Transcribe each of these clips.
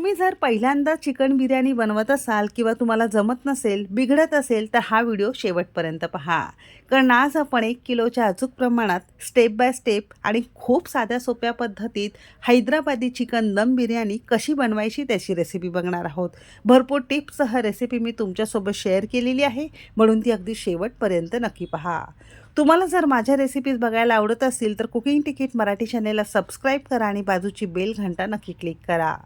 तुम्ही जर पहिल्यांदा चिकन बिर्याणी बनवत असाल किंवा तुम्हाला जमत नसेल बिघडत असेल तर हा व्हिडिओ शेवटपर्यंत पहा. कारण आज आपण एक किलोच्या अचूक प्रमाणात स्टेप बाय स्टेप आणि खूप साध्या सोप्या पद्धतीत हैदराबादी चिकन दम बिर्याणी कशी बनवायची त्याची रेसिपी बघणार आहोत. भरपूर टिप्ससह रेसिपी मी तुमच्यासोबत शेअर केलेली आहे. म्हणून ती अगदी शेवटपर्यंत नक्की पहा. तुम्हाला जर माझ्या रेसिपीज बघायला आवडत असतील तर कुकिंग तिकीट मराठी चॅनेलला सबस्क्राईब करा आणि बाजूची बेल घंटा नक्की क्लिक करा.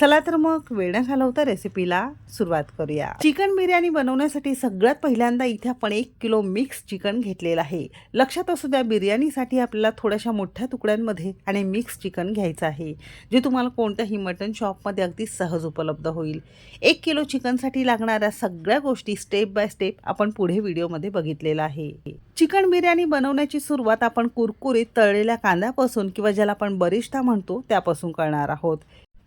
चला तर मग वेळ न घालवता रेसिपीला सुरुवात करूया. चिकन बिर्याणी बनवण्यासाठी सगळ्यात पहिल्यांदा इथे आपण एक किलो मिक्स चिकन घेतलेलं आहे. लक्षात असू द्या बिर्याणीसाठी आपल्याला थोड्याशा मोठ्या तुकड्यांमध्ये आणि मिक्स चिकन घ्यायचं आहे जे तुम्हाला कोणत्याही मटन शॉपमध्ये अगदी सहज उपलब्ध होईल. एक किलो चिकनसाठी लागणाऱ्या सगळ्या गोष्टी स्टेप बाय स्टेप आपण पुढे व्हिडिओमध्ये बघितलेलं आहे. चिकन बिर्याणी बनवण्याची सुरुवात आपण कुरकुरीत तळलेल्या कांद्यापासून किंवा ज्याला आपण बरिष्ठा म्हणतो त्यापासून करणार आहोत.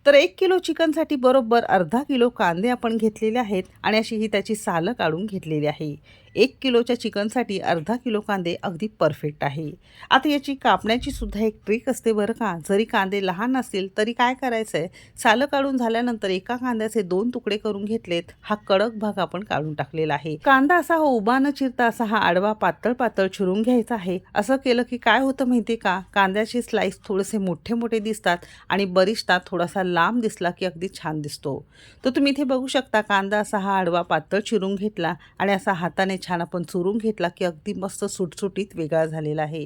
तर एक किलो चिकनसाठी बरोबर अर्धा किलो कांदे आपण घेतलेले आहेत आणि अशी ही त्याची सालं काढून घेतलेली आहे. एक किलोच्या चिकनसाठी अर्धा किलो कांदे अगदी परफेक्ट आहे. आता याची कापण्याची सुद्धा एक ट्रिक असते बरं का? जरी कांदे लहान असतील तरी काय करायचं आहे सालं काढून झाल्यानंतर एका कांद्याचे दोन तुकडे करून घेतलेत हा कडक भाग आपण काढून टाकलेला आहे. कांदा असा हा उभा न चिरता असा हा आडवा पातळ पातळ चिरून घ्यायचा आहे. असं केलं की काय होतं माहिती का? कांद्याचे स्लाइस थोडेसे मोठे मोठे दिसतात आणि बरिष्ठा थोडासा लांब दिसला की अगदी छान दिसतो. तर तुम्ही इथे बघू शकता कांदा असा हा आडवा पातळ चिरून घेतला आणि असा हाताने छान आपण चुरून घेतला की अगदी मस्त सुटसुटीत वेगळा झालेला आहे.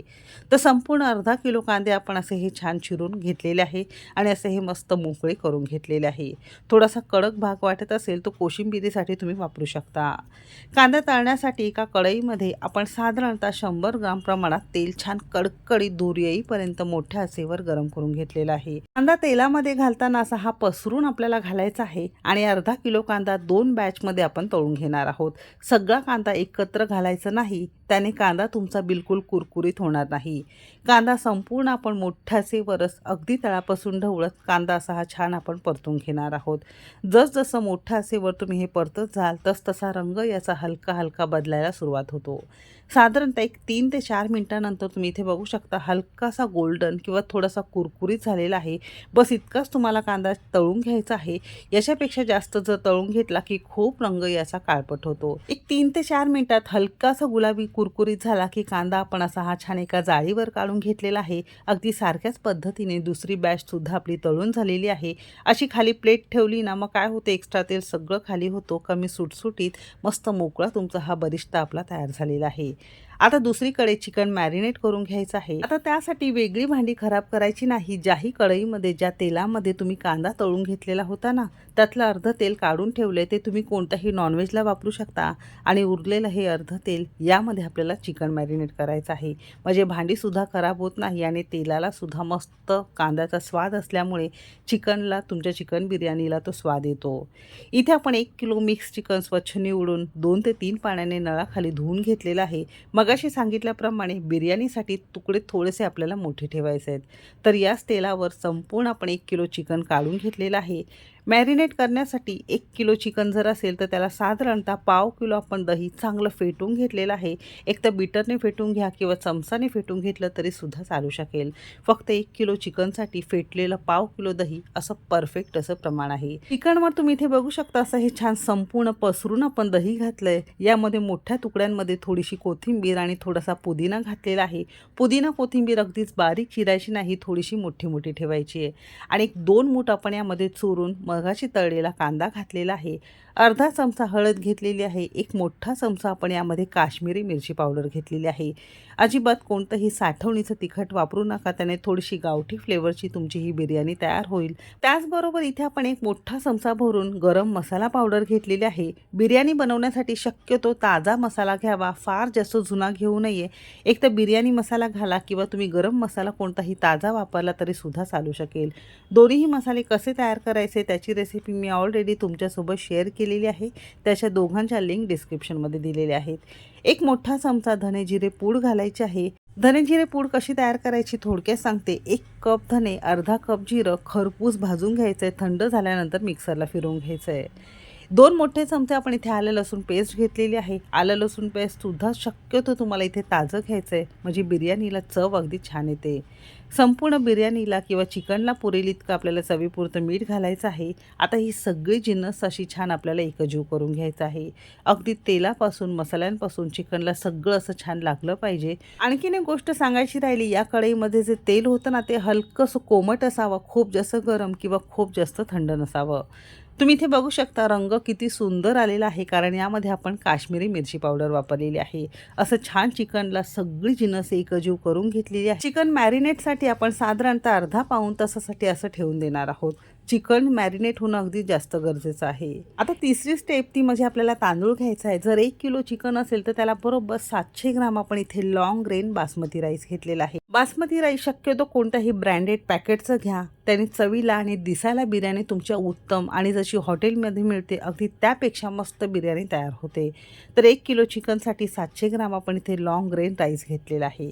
तर संपूर्ण अर्धा किलो कांदे आपण असे हे छान चिरून घेतलेले आहे आणि असे हे मस्त मोकळे करून घेतलेले आहे. थोडासा कडक भाग वाटत असेल तो कोशिंबिरीसाठी तुम्ही वापरू शकता. कांदा तळण्यासाठी एका कढईमध्ये आपण साधारणतः शंभर ग्राम प्रमाणात तेल छान कडकडीत दूर येईपर्यंत मोठ्या आचेवर गरम करून घेतलेला आहे. कांदा तेलामध्ये घालताना असा हा पसरून आपल्याला घालायचा आहे आणि अर्धा किलो कांदा दोन बॅचमध्ये आपण तळून घेणार आहोत. सगळा कांदा एक एकत्र घालायचं नाही. त्याने कांदा तुमचा बिलकुल कुरकुरीत होणार नाही. कांदा संपूर्ण आपण मोठ्याचे वरस अगदी तळापासून ढवळत कांदा असा हा छान आपण परतून घेणार आहोत. जसजसं मोठ्या आसेवर तुम्ही हे परतत जाल तसतसा रंग याचा हलका हलका बदलायला सुरुवात होतो. साधारणतः एक तीन ते चार मिनटानंतर तुम्ही इथे बघू शकता हलकासा गोल्डन किंवा थोडासा कुरकुरीत झालेला आहे. बस इतकाच तुम्हाला कांदा तळून घ्यायचा आहे. याच्यापेक्षा जास्त जर तळून घेतला की खूप रंग याचा काळपट होतो. एक तीन ते चार मिनटात हलकासा गुलाबी कुरकुरीत झाला की कांदा आपण असा हा छान एका जाळीवर काढून घेतलेला आहे. अगदी सारख्याच पद्धतीने दुसरी बॅच सुद्धा आपली तळून झालेली आहे. अशी खाली प्लेट ठेवली ना मग काय होतं? एक्स्ट्रा तेल सगळं खाली होतो. कमी सुटसुटीत मस्त मोकळा तुमचा हा बरिष्ठा आपला तयार झालेला आहे. आता दुसरीकडे चिकन मॅरिनेट करून घ्यायचं आहे. आता त्यासाठी वेगळी भांडी खराब करायची नाही. ज्याही कढईमध्ये ज्या तेलामध्ये तुम्ही कांदा तळून घेतलेला होता ना त्यातलं अर्ध तेल काढून ठेवले ते तुम्ही कोणत्याही नॉनव्हेजला वापरू शकता. आणि उरलेलं हे अर्ध तेल यामध्ये आपल्याला चिकन मॅरिनेट करायचं आहे. म्हणजे भांडीसुद्धा खराब होत नाही आणि तेलाला सुद्धा मस्त कांद्याचा स्वाद असल्यामुळे चिकनला तुमच्या चिकन बिर्याणीला तो स्वाद येतो. इथे आपण एक किलो मिक्स चिकन स्वच्छ निवडून दोन ते तीन पाण्याने नळाखाली धुवून घेतलेलं आहे. मग मगाशी सांगितल्याप्रमाणे बिर्याणीसाठी तुकडे थोडेसे आपल्याला मोठे ठेवायचे आहेत. तर याच तेलावर संपूर्ण आपण एक किलो चिकन काढून घेतलेलं आहे. मॅरिनेट करण्यासाठी एक किलो चिकन जर असेल तर त्याला साधारणतः पाव किलो आपण दही चांगलं फेटून घेतलेलं आहे. एक तर बीटरने फेटून घ्या किंवा चमचाने फेटून घेतलं तरी सुद्धा चालू शकेल. फक्त एक किलो चिकनसाठी फेटलेलं पाव किलो दही असं परफेक्ट असं प्रमाण आहे. चिकनवर तुम्ही इथे बघू शकता असं हे छान संपूर्ण पसरून आपण दही घातलंय. यामध्ये मोठ्या तुकड्यांमध्ये थोडीशी कोथिंबीर आणि थोडासा पुदिना घातलेला आहे. पुदिना कोथिंबीर अगदीच बारीक चिरायची नाही थोडीशी मोठी मोठी ठेवायची आहे. आणि एक दोन मूठ आपण यामध्ये चोरून मगाशी तळलेला कांदा घातलेला आहे. अर्धा चमचा हळद घेतलेली आहे एक मोठा चमचा आपण यामध्ये काश्मीरी मिरची पावडर घेतलेली आहे. अजिबात कोणतंही साठवणीचं तिखट वापरू नका त्याने थोडीशी गावठी फ्लेवरची तुमची ही बिर्याणी तयार होईल. त्याचबरोबर इथे आपण एक मोठा चमचा भरून गरम मसाला पावडर घेतलेली आहे. बिर्याणी बनवण्यासाठी शक्यतो ताजा मसाला घ्यावा फार जास्त जुना घेऊ नये. एक तर बिर्याणी मसाला घाला किंवा तुम्ही गरम मसाला कोणताही ताजा वापरला तरी सुद्धा चालू शकेल. दोन्हीही मसाले कसे तयार करायचे त्याची रेसिपी मी ऑलरेडी तुमच्यासोबत शेअर केलेली आहे. त्याच्या दोघांच्या लिंक डिस्क्रिप्शनमध्ये दिलेल्या आहेत. एक मोठा चमचा धने जिरे पूड घालायचे आहे. धने जिरे पूड कशी तयार करायची थोडक्यात सांगते. एक कप धने अर्धा कप जिरं खरपूस भाजून घ्यायचं आहे थंड झाल्यानंतर मिक्सरला फिरवून घ्यायचं आहे दोन मोठे चमचे आपण इथे आलं लसूण पेस्ट घेतलेली आहे. आलं लसूण पेस्टसुद्धा शक्यतो तुम्हाला इथे ताजं घ्यायचं आहे म्हणजे बिर्याणीला चव अगदी छान येते. संपूर्ण बिर्याणीला किंवा चिकनला पुरेल इतकं आपल्याला चवीपुरतं मीठ घालायचं आहे. आता ही सगळी जिन्नस अशी छान आपल्याला एकजीव करून घ्यायचं आहे. अगदी तेलापासून मसाल्यांपासून चिकनला सगळं असं छान लागलं पाहिजे. आणखीन एक गोष्ट सांगायची राहिली या कढईमध्ये जे तेल होतं ना ते हलकंसं कोमट असावं खूप जास्त गरम किंवा खूप जास्त थंड नसावं. तुम्ही इथे बघू शकता रंग किती सुंदर आलेला आहे कारण यामध्ये आपण काश्मीरी मिरची पावडर वापरलेली आहे. असं छान चिकनला सगळी जिनस एकजीव करून घेतलेली आहे. चिकन मॅरिनेटसाठी आपण साधारणतः अर्धा पाऊण तासासाठी असं ठेवून देणार आहोत. चिकन मॅरिनेट होणं अगदी जास्त गरजेचं आहे. आता तिसरी स्टेप ती म्हणजे आपल्याला तांदूळ घ्यायचा आहे. जर एक किलो चिकन असेल तर त्याला बरोबर सातशे ग्राम आपण इथे लॉंग ग्रेन बासमती राईस घेतलेला आहे. बासमती राईस शक्यतो कोणत्याही ब्रँडेड पॅकेटचं घ्या. त्याने चवीला आणि दिसायला बिर्याणी तुमच्या उत्तम आणि जशी हॉटेलमध्ये मिळते अगदी त्यापेक्षा मस्त बिर्याणी तयार होते. तर एक किलो चिकनसाठी सातशे ग्राम आपण इथे लॉंग ग्रेन राईस घेतलेला आहे.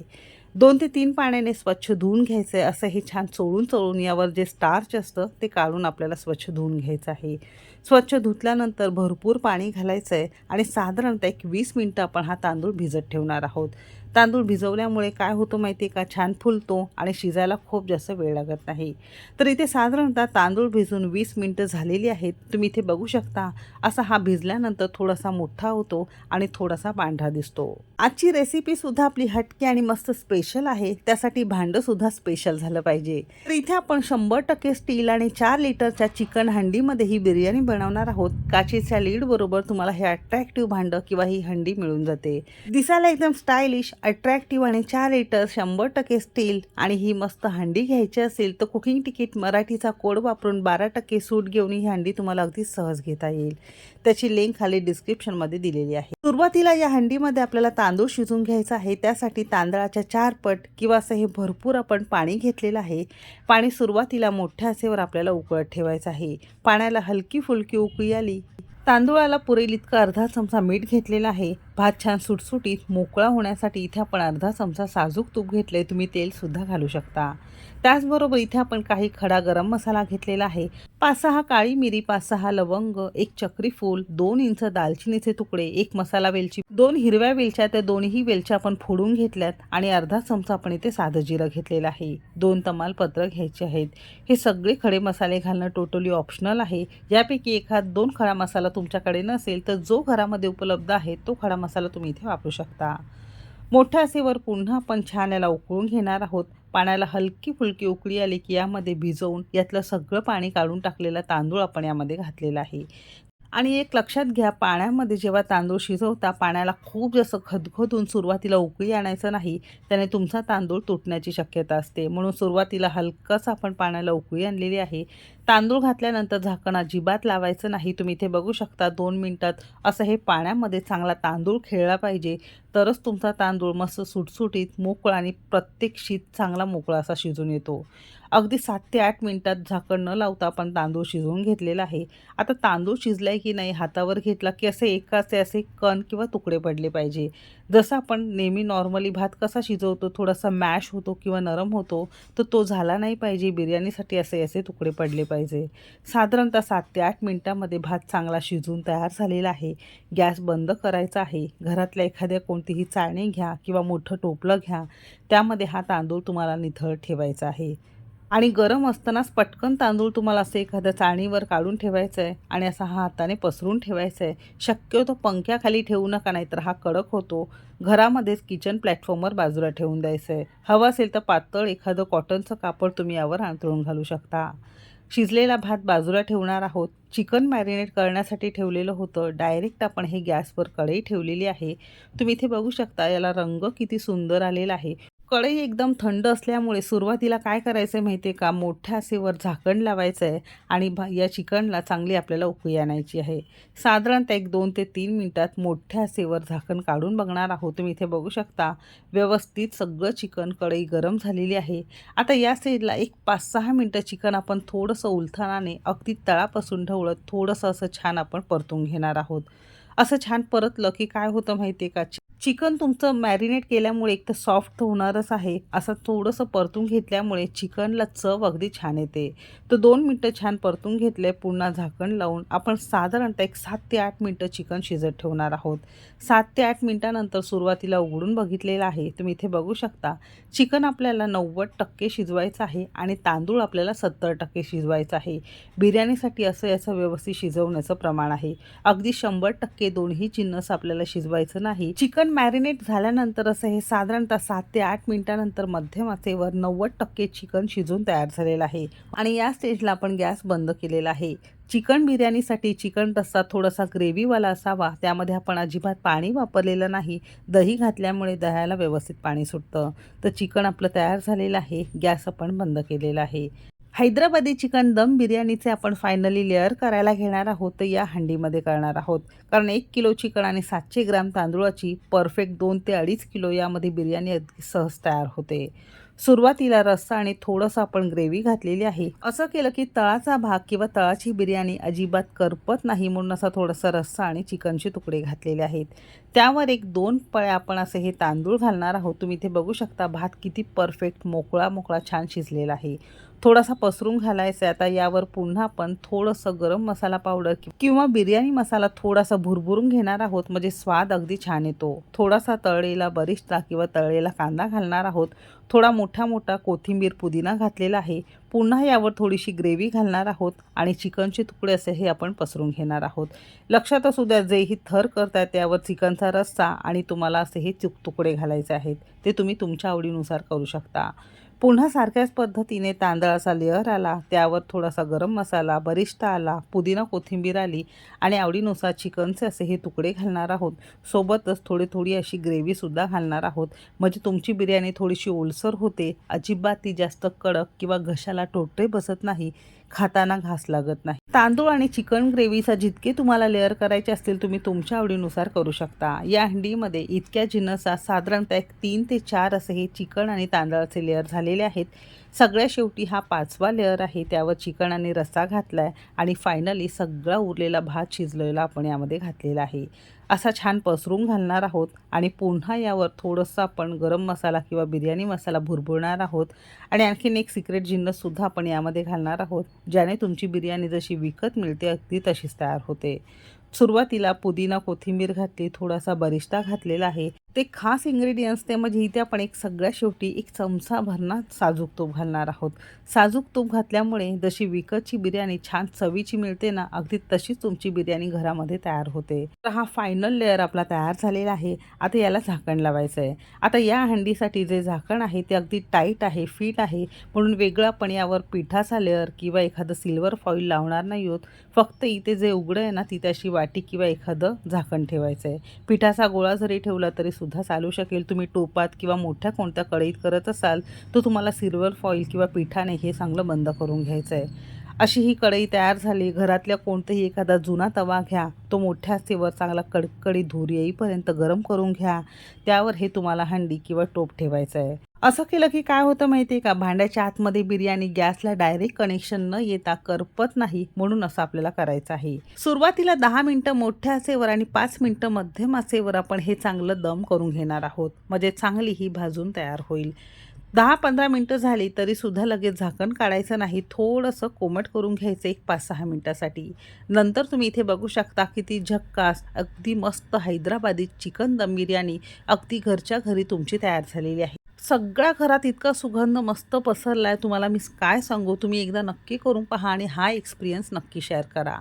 दोन ते तीन पाण्याने स्वच्छ धुवून घ्यायचं आहे असं हे छान चोळून चोळून यावर जे स्टार्च असतं ते काढून आपल्याला स्वच्छ धुवून घ्यायचं आहे. स्वच्छ धुतल्यानंतर भरपूर पाणी घालायचं आहे आणि साधारणतः एक वीस मिनटं आपण हा तांदूळ भिजत ठेवणार आहोत. तांदूळ भिजवल्यामुळे काय होतं माहिती आहे का? छान फुलतो आणि शिजायला खूप जास्त वेळ लागत नाही. तर इथे साधारणतः तांदूळ भिजून वीस मिनटं झालेली आहेत. तुम्ही इथे बघू शकता असा हा भिजल्यानंतर थोडासा मोठा होतो आणि थोडासा पांढरा दिसतो. आजची रेसिपीसुद्धा आपली हटकी आणि मस्त स्पेशल आहे. त्यासाठी भांडंसुद्धा स्पेशल झालं पाहिजे. तर इथे आपण शंभर टक्के स्टील आणि चार लिटरच्या चिकन हंडीमध्ये ही बिर्याणी बनवणार आहोत. काचेच्या लीड बरोबर तुम्हाला हे अट्रॅक्टिव्ह भांडं किंवा ही हंडी मिळून जाते. दिसायला एकदम स्टायलिश अट्रॅक्टिव्ह आणि चार लिटर शंभर टक्के स्टील आणि ही मस्त हंडी घ्यायची असेल तर कुकिंग तिकीट मराठीचा कोड वापरून बारा टक्के सूट घेऊन ही हंडी तुम्हाला अगदी सहज घेता येईल. त्याची लिंक खाली डिस्क्रिप्शनमध्ये दिलेली आहे. सुरुवातीला या हंडीमध्ये आपल्याला तांदूळ शिजून घ्यायचा आहे. त्यासाठी तांदळाच्या चार पट किंवा असं हे भरपूर आपण पाणी घेतलेलं आहे. पाणी सुरुवातीला मोठ्या आसेवर आपल्याला उकळत ठेवायचं आहे. पाण्याला हलकी फुलकी उकळी आली. तांदूळाला पुरेल इतका अर्धा चमचा मीठ घेतलेला आहे. भात छान सुटसुटीत मोकळा होण्यासाठी इथे आपण अर्धा चमचा साजूक तूप घेतले तुम्ही तेलसुद्धा घालू शकता. त्याचबरोबर इथे आपण काही खडा गरम मसाला घेतलेला आहे. पाच सहा काळी मिरी पाच सहा लवंग एक चक्री फूल दोन इंच दालचिनीचे तुकडे एक मसाला वेलची दोन हिरव्या वेलच्या त्या दोन्ही वेलच्या आपण फोडून घेतल्यात आणि अर्धा चमचा आपण इथे साधं जिरं घेतलेलं आहे. दोन तमालपत्र घ्यायचे आहेत. हे सगळे खडे मसाले घालणं टोटली ऑप्शनल आहे. यापैकी एखाद दोन खडा मसाला तुमच्याकडे नसेल तर जो घरामध्ये उपलब्ध आहे तो खडा मसाला तुम्ही इथे वापरू शकता. मोठ्या असेवर पुन्हा आपण छान याला उकळून घेणार आहोत. पाण्याला हलकी फुलकी उकळी आली की यामध्ये भिजवून यातलं सगळं पाणी काढून टाकलेला तांदूळ आपण यामध्ये घातलेला आहे. आणि एक लक्षात घ्या पाण्यामध्ये जेव्हा तांदूळ शिजवता पाण्याला खूप जास्त खदखदून सुरुवातीला उकळी आणायचं नाही त्याने तुमचा तांदूळ तुटण्याची शक्यता असते. म्हणून सुरुवातीला हलकंच आपण पाण्याला उकळी आणलेली आहे. तांदूळ घातल्यानंतर झाकण अजिबात लावायचं नाही. तुम्ही इथे बघू शकता दोन मिनटात असं हे पाण्यामध्ये चांगला तांदूळ खेळला पाहिजे. तरच तुमचा तांदूळ मस्त सुटसुटीत मोकळा आणि प्रत्येक शीत चांगला मोकळा असा शिजून येतो. अगदी सात ते आठ मिनटात झाकण न लावता आपण तांदूळ शिजवून घेतलेला आहे. आता तांदूळ शिजलाय की नाही हातावर घेतला की असे एकाचे असे कण किंवा तुकडे पडले पाहिजे. जसं आपण नेहमी नॉर्मली भात कसा शिजवतो थोडासा मॅश होतो किंवा नरम होतो तर तो झाला नाही पाहिजे. बिर्याणीसाठी असे असे तुकडे पडले पाहिजे. साधारणतः सात ते आठ मिनटामध्ये भात चांगला शिजून तयार झालेला आहे. गॅस बंद करायचा आहे. घरातल्या एखाद्या कोणतीही चाळणी घ्या किंवा मोठं टोपलं घ्या. त्यामध्ये हा तांदूळ तुम्हाला निथळ ठेवायचा आहे. आणि गरम असतानाच पटकन तांदूळ तुम्हाला असं एखाद्या चाळणीवर काढून ठेवायचं आहे आणि असा हा हाताने पसरून ठेवायचं आहे शक्यतो पंख्याखाली ठेवू नका नाहीतर हा कडक होतो. घरामध्येच किचन प्लॅटफॉर्मवर बाजूला ठेवून द्यायचं आहे हवं असेल तर पातळ एखादं कॉटनचं कापड तुम्ही यावर अंतरून घालू शकता. शिजलेला भात बाजूला ठेवणार आहोत. चिकन मॅरिनेट करण्यासाठी ठेवलेलं होतं. डायरेक्ट आपण हे गॅसवर कढई ठेवलेली आहे. तुम्ही इथे बघू शकता याला रंग किती सुंदर आलेला आहे. कढई एकदम थंड असल्यामुळे सुरुवातीला काय करायचं आहे माहिती आहे का? मोठ्या आसेवर झाकण लावायचं आहे आणि भा या चिकनला चांगली आपल्याला उकळी आणायची आहे. साधारणतः एक दोन ते तीन मिनटात मोठ्या आसेवर झाकण काढून बघणार आहोत. तुम्ही इथे बघू शकता व्यवस्थित सगळं चिकन कढई गरम झालेली आहे. आता या साईडला एक पाच सहा मिनटं चिकन आपण थोडंसं उलथानाने अगदी तळापासून ढवळत थोडंसं असं छान आपण परतून घेणार आहोत. असं छान परतलं की काय होतं माहिती आहे का? चिकन तुमचं मॅरिनेट केल्यामुळे एक तर सॉफ्ट होणारच आहे. असं थोडंसं परतून घेतल्यामुळे चिकनला चव अगदी छान येते. तर दोन मिनटं छान परतून घेतले पुन्हा झाकण लावून. आपण साधारणतः एक सात ते आठ मिनटं चिकन शिजत ठेवणार आहोत. सात ते आठ मिनटानंतर सुरुवातीला उघडून बघितलेलं आहे. तुम्ही इथे बघू शकता चिकन आपल्याला नव्वद टक्के शिजवायचं आहे आणि तांदूळ आपल्याला सत्तर टक्के शिजवायचं आहे. बिर्याणीसाठी असं याचं व्यवस्थित शिजवण्याचं प्रमाण आहे. अगदी शंभर टक्के दोन्ही जिन्नस आपल्याला शिजवायचं नाही. चिकन मॅरिनेट झाल्यानंतर असं हे साधारणतः सात ते आठ मिनिटानंतर मध्यम आचेवर नव्वद टक्के चिकन शिजून तयार झालेलं आहे. आणि या स्टेजला आपण गॅस बंद केलेला आहे. चिकन बिर्याणीसाठी चिकन रस्सा थोडासा ग्रेव्हीवाला असावा. त्यामध्ये आपण अजिबात पाणी वापरलेलं नाही. दही घातल्यामुळे दह्याला व्यवस्थित पाणी सुटतं. तर चिकन आपलं तयार झालेलं आहे. गॅस आपण बंद केलेला आहे. हैदराबादी चिकन दम बिर्याणीचे आपण फायनली लेअर करायला घेणार आहोत. तर या हंडीमध्ये करणार आहोत. कारण एक किलो चिकन आणि सातशे ग्राम तांदूळाची परफेक्ट दोन ते अडीच किलो यामध्ये बिर्याणी अगदी सहज तयार होते. सुरुवातीला रस्सा आणि थोडंसं आपण ग्रेव्ही घातलेली आहे. असं केलं की तळाचा भाग किंवा तळाची बिर्याणी अजिबात करपत नाही म्हणून असा थोडासा रस्सा आणि चिकनचे तुकडे घातलेले आहेत. त्यावर एक दोन पळ्या आपण असे हे तांदूळ घालणार आहोत. तुम्ही इथे बघू शकता भात किती परफेक्ट मोकळा मोकळा छान शिजलेला आहे. थोडासा पसरून घालायचा आहे आता यावर पुन्हा आपण थोडंसं गरम मसाला पावडर किंवा बिर्याणी मसाला थोडासा भुरभुरून घेणार आहोत. म्हणजे स्वाद अगदी छान येतो. थोडासा तळलेला बरिष्ठा किंवा तळलेला कांदा घालणार आहोत. थोडा मोठा मोठा कोथिंबीर पुदिना घातलेला आहे. पुन्हा यावर थोडीशी ग्रेव्ही घालणार आहोत आणि चिकनचे तुकडे असे हे आपण पसरून घेणार आहोत. लक्षात असू द्या जे ही थर करताय त्यावर चिकनचा रस्सा आणि तुम्हाला असे हे चुक तुकडे घालायचे आहेत. ते तुम्ही तुमच्या आवडीनुसार करू शकता. पुन्हा सारख्याच पद्धतीने तांदळाचा लेअर आला त्यावर थोडासा गरम मसाला बरिष्ठा आला पुदिना कोथिंबीर आली आणि आवडीनुसार चिकनचे असे हे तुकडे घालणार आहोत. सोबतच थोडी थोडी अशी ग्रेव्हीसुद्धा घालणार आहोत. म्हणजे तुमची बिर्याणी थोडीशी ओलसर होते अजिबात ती जास्त कडक किंवा घशाला टोटे बसत नाही. खाताना घास लागत नाही. तांदूळ आणि चिकन ग्रेव्हीचा जितके तुम्हाला लेअर करायचे असतील तुम्ही तुमच्या आवडीनुसार करू शकता. या हंडीमध्ये इतक्या जिनसा साधारणतः एक तीन ते चार असे हे चिकन आणि तांदळाचे लेअर झालेले आहेत. सगळ्या शेवटी हा पाचवा लेअर आहे. त्यावर चिकन आणि रस्सा घातला आहे आणि फायनली सगळा उरलेला भात शिजलेला आपण यामध्ये घातलेला आहे. असा छान पसरून घालणार आहोत आणि पुन्हा यावर थोडंसं आपण गरम मसाला किंवा बिर्याणी मसाला भुरभुरणार आहोत. आणि आणखीन एक सिक्रेट जिन्नससुद्धा आपण यामध्ये घालणार आहोत ज्याने तुमची बिर्याणी जशी विकत मिळते अगदी तशीच तयार होते. सुरुवातीला पुदिना कोथिंबीर घातली थोडासा बरिष्ठा घातलेला आहे. ते खास इंग्रेडियंट्स ते म्हणजे इथे आपण एक सगळ्या शेवटी एक चमचा भरणार साजूक तूप घालणार आहोत. साजूक तूप घातल्यामुळे जशी विकतची बिर्याणी छान चवीची मिळते ना अगदी तशीच तुमची बिर्याणी घरामध्ये तयार होते. तर हा फायनल लेअर आपला तयार झालेला आहे. आता याला झाकण लावायचं आहे आता या हंडीसाठी जे झाकण आहे ते अगदी टाईट आहे फिट आहे. म्हणून वेगळं आपण यावर पिठाचा लेअर किंवा एखादं सिल्वर फॉईल लावणार नाही आहोत फक्त इथे जे उघडं आहे ना तिथे अशी वाटी किंवा एखादं झाकण ठेवायचं आहे पिठाचा गोळा जरी ठेवला तरी सुद्धा चालू शकेल. तुम्ही टोपात किंवा मोठ्या कोणत्या कढईत करत असाल तर तुम्हाला सिल्वर फॉईल किंवा पिठाने हे चांगलं बंद करून घ्यायचं आहे अशी ही कढई तयार झाली. घरातल्या कोणताही एखादा जुना तवा घ्या. तो मोठ्या सेवर चांगला कडकडीत धूर येईपर्यंत गरम करून घ्या. त्यावर हे तुम्हाला हंडी किंवा टोप ठेवायचं आहे. असं केलं की काय होतं माहिती आहे का? भांड्याच्या आतमध्ये बिर्याणी गॅसला डायरेक्ट कनेक्शन न येता करपत नाही म्हणून असं आपल्याला करायचं आहे. सुरुवातीला दहा मिनटं मोठ्या आचेवर आणि पाच मिनटं मध्यम असेवर आपण हे चांगलं दम करून घेणार आहोत. म्हणजे चांगली ही भाजून तयार होईल. दहा पंधरा मिनटं झाली तरी सुद्धा लगेच झाकण काढायचं नाही. थोडंसं कोमट करून घ्यायचं एक पाच सहा मिनटासाठी. नंतर तुम्ही इथे बघू शकता की ती झक्कास अगदी मस्त हैदराबादी चिकन दम बिर्याणी अगदी घरच्या घरी तुमची तयार झालेली आहे. सगळ्या घरात इतका सुगंध मस्त पसरला आहे तुम्हाला मी काय सांगू? तुम्ही एकदा नक्की करून पहा आणि हा एक्सपिरियन्स नक्की शेअर करा.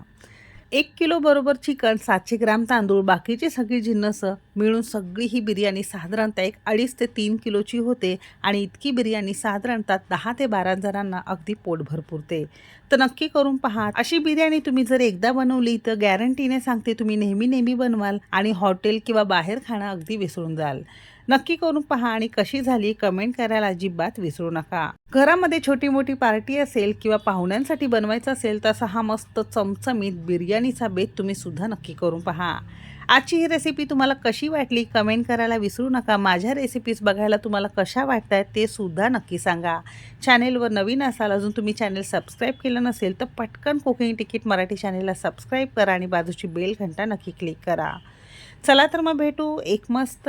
एक किलो बरोबर चिकन सातशे ग्रॅम तांदूळ बाकीची सगळी जिन्नस मिळून सगळी ही बिर्याणी साधारणतः एक अडीच ते तीन किलोची होते आणि इतकी बिर्याणी साधारणतः दहा ते बारा जणांना अगदी पोटभर पुरते. तर नक्की करून पहा. अशी बिर्याणी तुम्ही जर एकदा बनवली तर गॅरंटीने सांगते तुम्ही नेहमी नेहमी बनवाल आणि हॉटेल किंवा बाहेर खाणं अगदी विसरून जाल. नक्की करून पहा आणि कशी झाली कमेंट करायला अजिबात विसरू नका. घरामध्ये छोटी मोठी पार्टी असेल किंवा पाहुण्यांसाठी बनवायचं असेल तसा हा मस्त चमचमीत बिर्याणीचा बेत तुम्ही सुद्धा नक्की करून पहा. आजची ही रेसिपी तुम्हाला कशी वाटली कमेंट करायला विसरू नका. माझ्या रेसिपीज बघायला तुम्हाला कशा वाटत आहेत ते सुद्धा नक्की सांगा. चॅनेलवर नवीन असाल अजून तुम्ही चॅनेल सबस्क्राईब केलं नसेल तर पटकन कुकिंग तिकीट मराठी चॅनेलला सबस्क्राईब करा आणि बाजूची बेल घंटा नक्की क्लिक करा. चला तर मग भेटू. एक मस्त